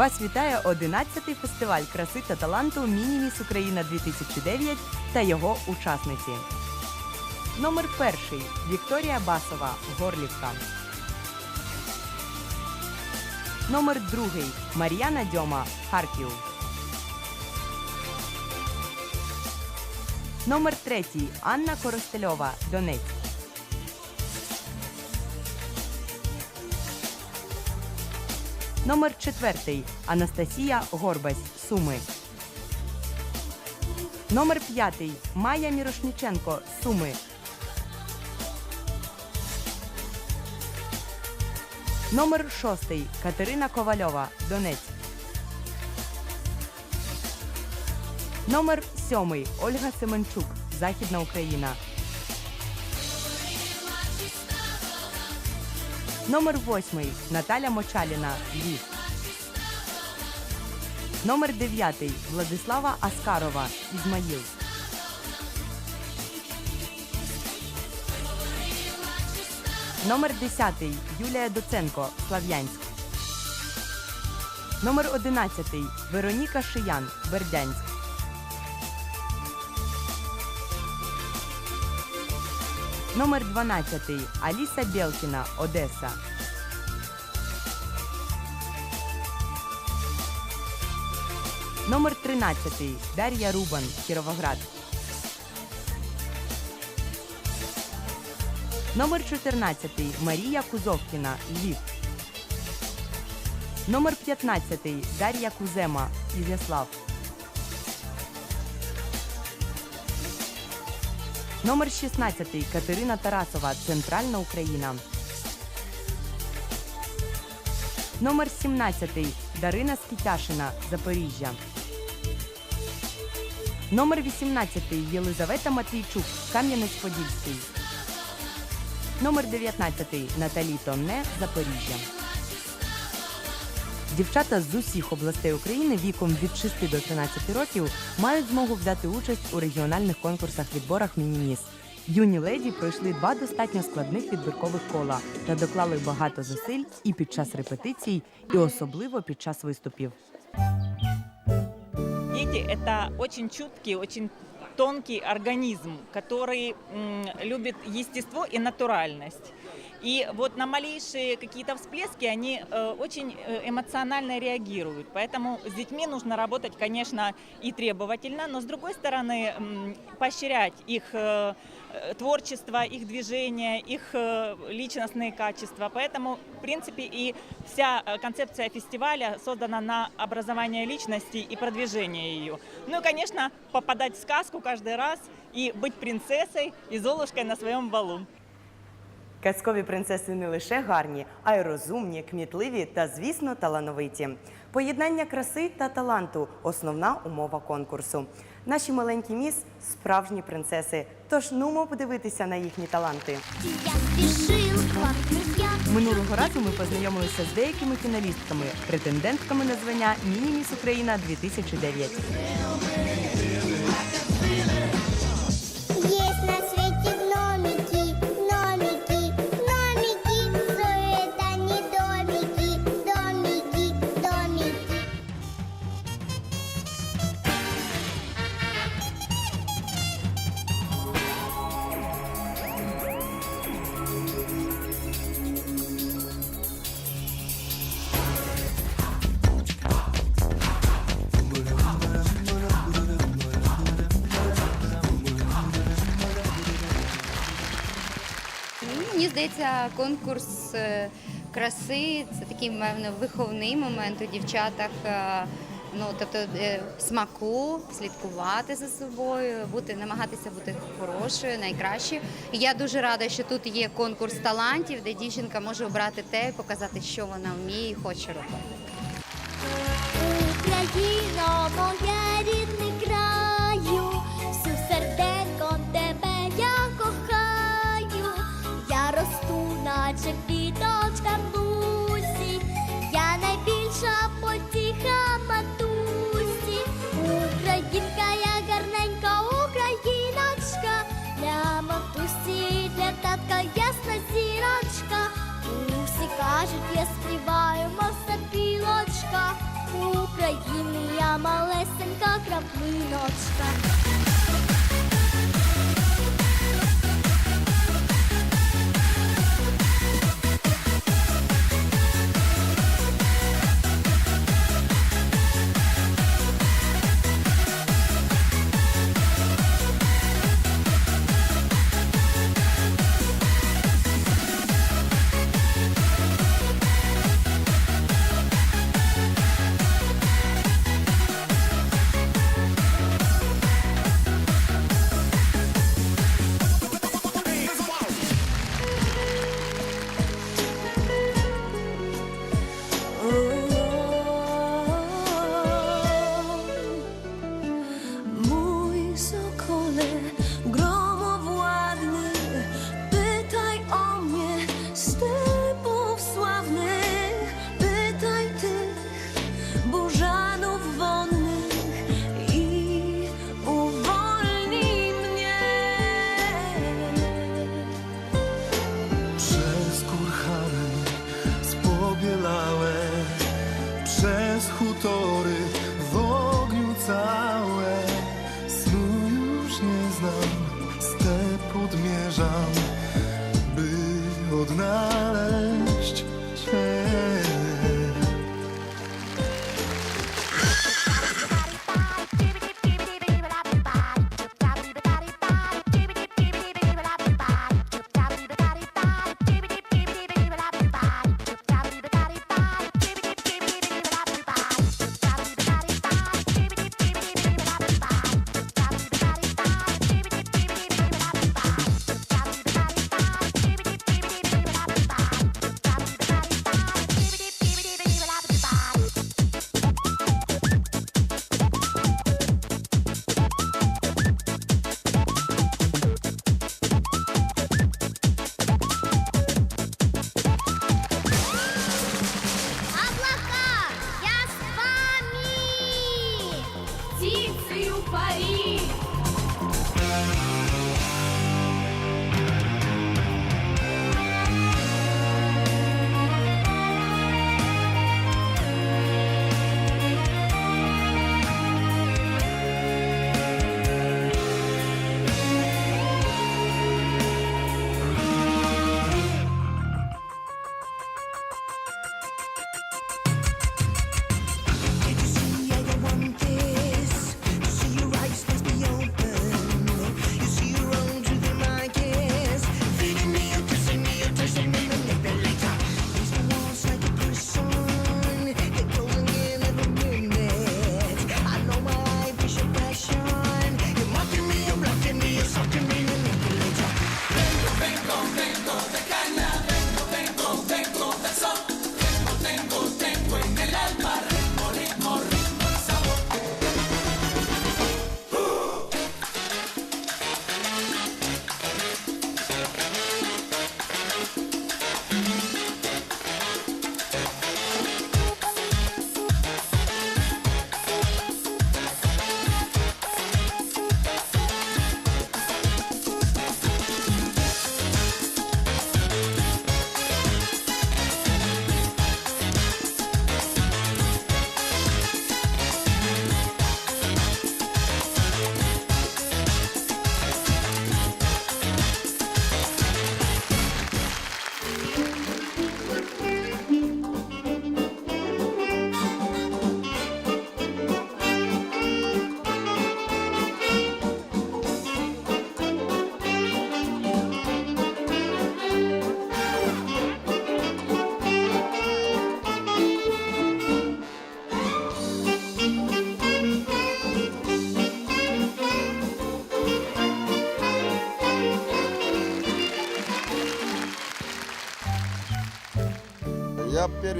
Вас вітає 11-й фестиваль краси та таланту Мініміс Україна 2009 та його учасниці. Номер перший Вікторія Басова Горлівка. Номер другий Мар'яна Дьома Харків. Номер третій Анна Коростельова Донецьк. Номер четвертий Анастасія Горбась Суми. Номер п'ятий Майя Мірошніченко Суми. Номер шостий Катерина Ковальова Донецьк. Номер сьомий Ольга Семенчук Західна Україна. Номер восьмий Наталя Мочаліна Львів. Номер дев'ятий Владислава Аскарова Ізмаїл. Номер десятий Юлія Доценко Слав'янськ. Номер одинадцятий Вероніка Шиян Бердянськ. Номер 12 Аліса Білкіна Одеса. Номер 13 Дар'я Рубан Кіровоград. Номер 14 Марія Кузовкіна Львів. Номер 15 Дар'я Кузема Ізяслав. Номер 16 Катерина Тарасова Центральна Україна. Номер 17 Дарина Скітяшина Запоріжжя. Номер 18 Єлизавета Матвійчук Кам'янець-Подільський. Номер 19 Наталі Тонне Запоріжжя. Дівчата з усіх областей України віком від 6 до 13 років мають змогу взяти участь у регіональних конкурсах відборах Мініміс. Юні леді пройшли два достатньо складних відбіркових кола та доклали багато зусиль і під час репетицій, і особливо під час виступів. Дети – это очень чуткий, очень тонкий организм, который любит естество и натуральность. И вот на малейшие какие-то всплески они э, очень э, эмоционально реагируют. Поэтому с детьми нужно работать, конечно, и требовательно, но с другой стороны поощрять их э, творчество, их движение, их э, личностные качества. Поэтому, в принципе, и вся э, концепция фестиваля создана на образование личности и продвижение ее. Ну и, конечно, попадать в сказку каждый раз и быть принцессой и Золушкой на своем балу. Казкові принцеси не лише гарні, а й розумні, кмітливі та, звісно, талановиті. Поєднання краси та таланту основна умова конкурсу. Наші маленькі міс справжні принцеси. Тож нумо подивитися на їхні таланти. Минулого разу ми познайомилися з деякими фіналістками, претендентками на звання міні міс Україна 2009. Здається, конкурс е, краси це такий певно виховний момент у дівчатах. е, Ну, тобто е, смаку, слідкувати за собою, бути, намагатися бути хорошою, найкращою. І я дуже рада, що тут є конкурс талантів, де дівчинка може обрати те, показати, що вона вміє і хоче робити. Україно, моя рідний я співаю, мов сопілочка. України я малесенька краплиночка.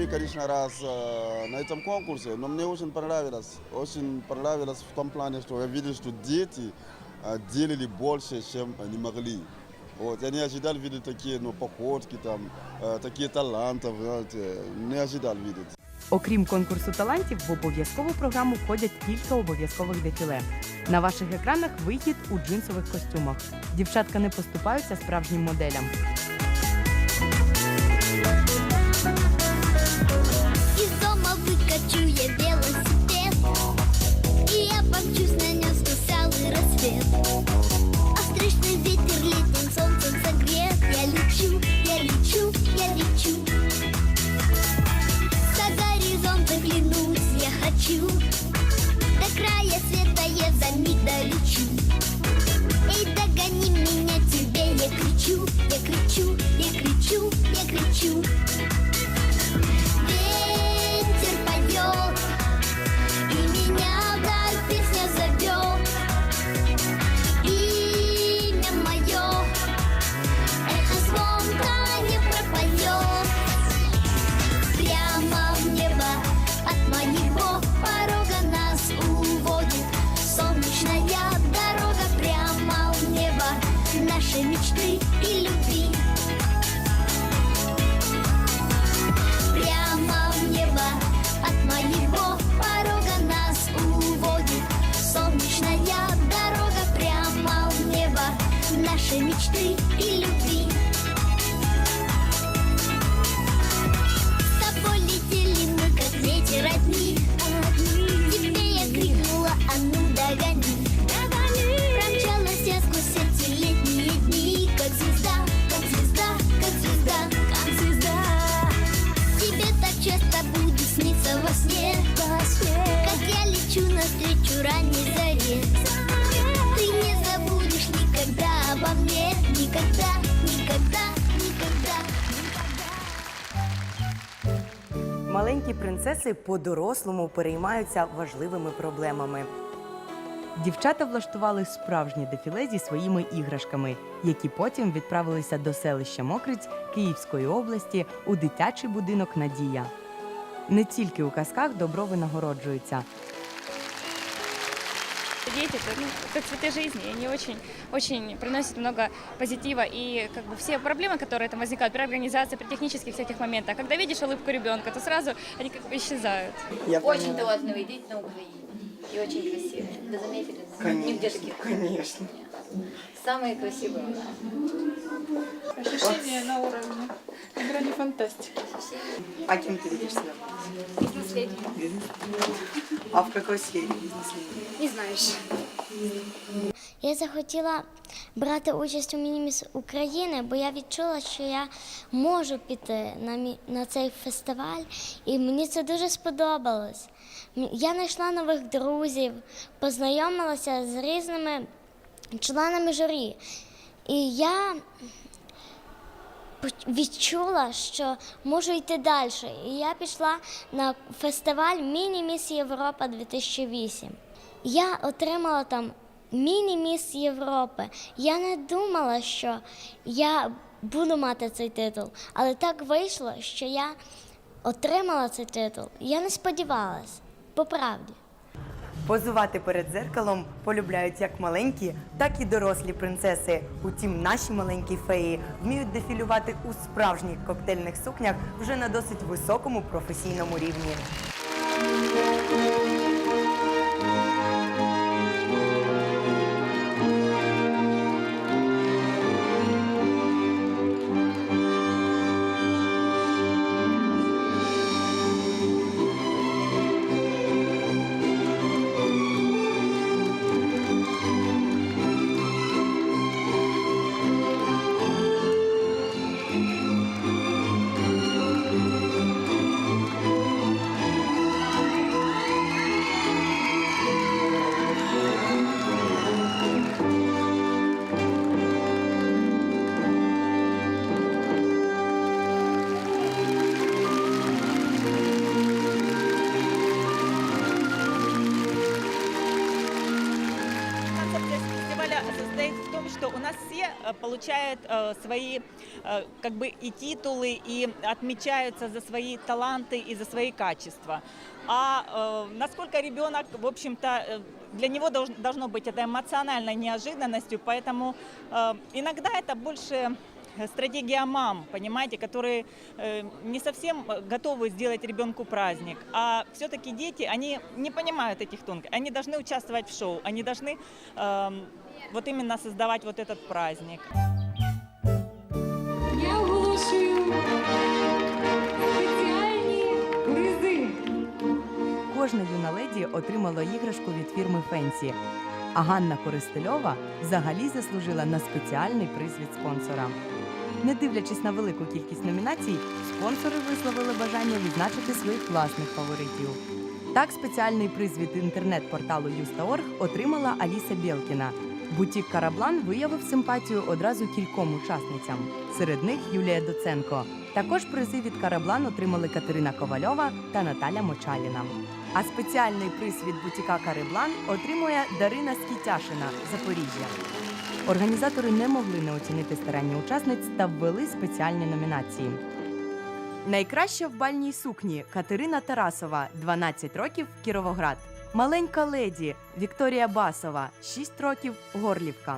Я первый, конечно, раз э, на этом конкурсе, но мне очень понравилось. Очень понравилось в том плане, что я видел, что дети э, делали больше, чем они могли. Вот, я не ожидал видеть такие ну, походки, там, э, такие талантов, знаете, не ожидал видеть. Окрім конкурсу талантів, в обов'язкову програму входять кілька обов'язкових дефіле. На ваших екранах вихід у джинсових костюмах. Дівчатка не поступаються справжнім моделям. мечты Маленькі принцеси по-дорослому переймаються важливими проблемами. Дівчата влаштували справжнє дефіле зі своїми іграшками, які потім відправилися до селища Мокриць Київської області у дитячий будинок Надія. Не тільки у казках добро винагороджується Дети это, ну, это цветы жизни, и они очень, очень приносят много позитива. И как бы все проблемы, которые там возникают при организации, при технических всяких моментах, когда видишь улыбку ребенка, то сразу они как бы исчезают. Очень талантливые дети на Украине. И очень красивые. Вы заметили? Конечно, Нигде таких. Конечно. Самые красивые. у нас. Ощущение на уровне. На грани фантастики. А кем ты видишь себя? Бизнес-леди. А в какой сфере бизнес Не знаешь. Я захотіла брати участь у Мініміс України, бо я відчула, що я можу піти на, мі- на цей фестиваль, і мені це дуже сподобалось. М- Я знайшла нових друзів, познайомилася з різними членами журі. І я відчула, що можу йти далі. І я пішла на фестиваль Міні-Міс Європа 2008. Я отримала там Міні-Міс Європи. Я не думала, що я буду мати цей титул, але так вийшло, що я отримала цей титул. Я не сподівалась, по правді. Позувати перед зеркалом полюбляють як маленькі, так і дорослі принцеси. Утім, наші маленькі феї вміють дефілювати у справжніх коктейльних сукнях вже на досить високому професійному рівні. Э, получают э, свои э, как бы и титулы, и отмечаются за свои таланты и за свои качества. А насколько ребенок, в общем-то, для него долж- должно быть это эмоциональной неожиданностью, поэтому иногда это больше стратегия мам, понимаете, которые не совсем готовы сделать ребенку праздник, а все-таки дети, они не понимают этих тонкостей, они должны участвовать в шоу, они должны эм, вот именно создавать вот этот праздник. Я оголошую спеціальні призи. Кожна юна леді отримала іграшку від фірми Фенсі. А Ганна Користельова взагалі заслужила на спеціальний приз від спонсора. Не дивлячись на велику кількість номінацій, спонсори висловили бажання відзначити своїх власних фаворитів. Так, спеціальний приз від інтернет-порталу Юста.орг отримала Аліса Білкіна. Бутік Караблан виявив симпатію одразу кільком учасницям. Серед них Юлія Доценко. Також призи від Караблан отримали Катерина Ковальова та Наталя Мочаліна. А спеціальний приз від бутіка Караблан отримує Дарина Скітяшина Запоріжжя. Організатори не могли не оцінити старання учасниць та ввели спеціальні номінації. Найкраща в бальній сукні Катерина Тарасова, 12 років, Кіровоград. Маленька леді Вікторія Басова, 6 років, Горлівка.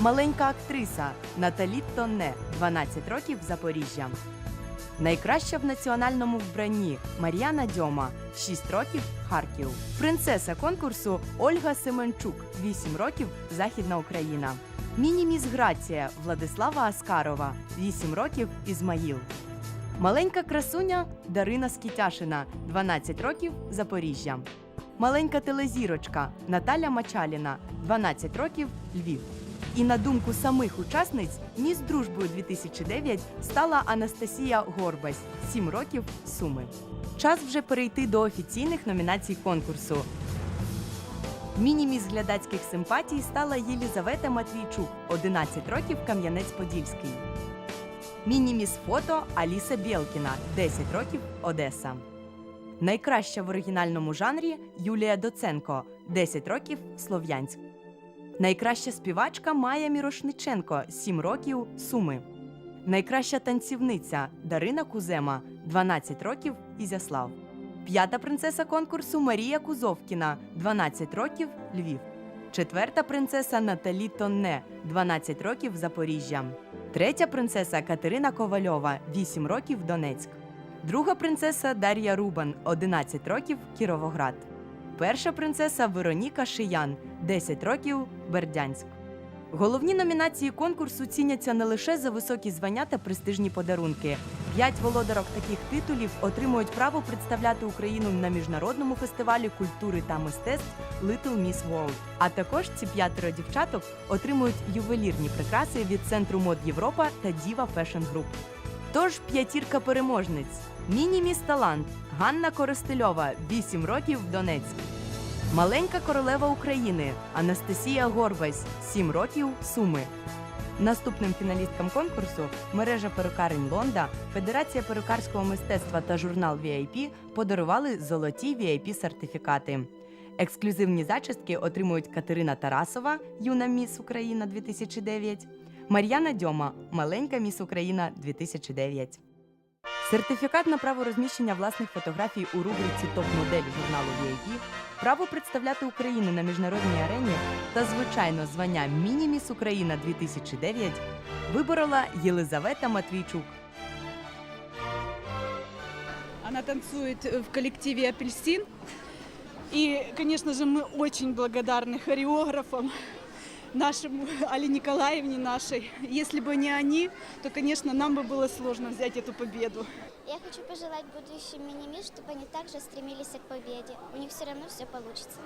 Маленька актриса Наталі Тонне, 12 років, Запоріжжя. Найкраща в національному вбранні Мар'яна Дьома, 6 років, Харків. Принцеса конкурсу Ольга Семенчук, 8 років, Західна Україна. Мініміс Грація Владислава Аскарова, 8 років, Ізмаїл. Маленька красуня Дарина Скітяшина, 12 років, Запоріжжя. Маленька телезірочка Наталя Мачаліна, 12 років, Львів. І на думку самих учасниць, міс дружбою 2009 стала Анастасія Горбась, 7 років, Суми. Час вже перейти до офіційних номінацій конкурсу. Мініміс глядацьких симпатій стала Єлізавета Матвійчук, 11 років, Кам'янець-Подільський. Мініміс фото Аліса Білкіна, 10 років, Одеса. Найкраща в оригінальному жанрі Юлія Доценко, 10 років, Слов'янськ. Найкраща співачка Майя Мірошниченко, 7 років, Суми. Найкраща танцівниця Дарина Кузема, 12 років, Ізяслав. П'ята принцеса конкурсу Марія Кузовкіна, 12 років, Львів. Четверта принцеса Наталі Тонне, 12 років, Запоріжжя. Третя принцеса Катерина Ковальова, 8 років, Донецьк. Друга принцеса Дар'я Рубан, 11 років, Кіровоград. Перша принцеса Вероніка Шиян, 10 років, Бердянськ. Головні номінації конкурсу ціняться не лише за високі звання та престижні подарунки. П'ять володарок таких титулів отримують право представляти Україну на міжнародному фестивалі культури та мистецтв Little Miss World. А також ці п'ятеро дівчаток отримують ювелірні прикраси від центру мод Європа та Діва Fashion Group. Тож п'ятірка переможниць: Міні Міс Талант, Ганна Коростельова, 8 років, Донецьк. Маленька королева України Анастасія Горбась, 7 років, Суми. Наступним фіналісткам конкурсу мережа перукарень Лонда, Федерація перукарського мистецтва та журнал VIP подарували золоті VIP сертифікати. Ексклюзивні зачістки отримують Катерина Тарасова, юна міс Україна 2009, Мар'яна Дьома, маленька міс Україна 2009. Сертифікат на право розміщення власних фотографій у рубриці Топ-модель журналу VIP, право представляти Україну на міжнародній арені та, звичайно, звання Мініміс Україна 2009 виборола Єлизавета Матвійчук. Она танцует в коллективе «Апельсин». И, конечно же, мы очень благодарны хореографам, нашему Али Николаевне нашей. Если бы не они, то, конечно, нам бы было сложно взять эту победу. Я хочу пожелать будущим минимис, чтобы они также стремились к победе. У них все равно все получится.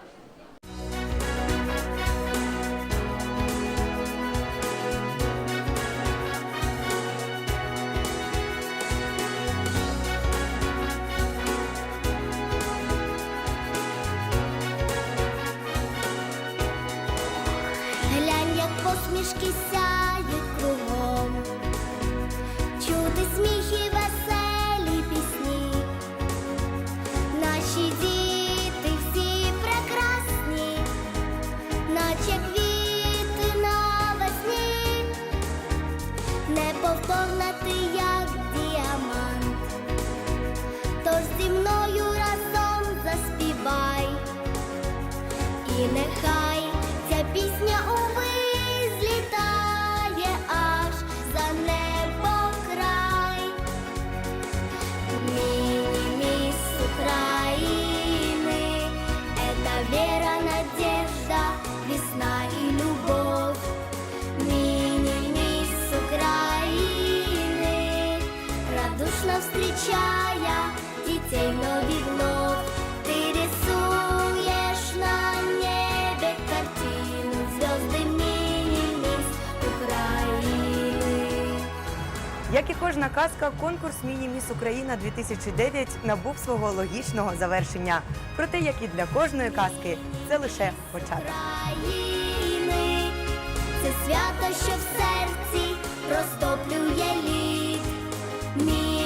นะคะ Як і кожна казка, конкурс Міні-Міс Україна 2009 набув свого логічного завершення. Проте, як і для кожної казки, це лише початок. Країни, Це свято, що в серці розтоплює лід.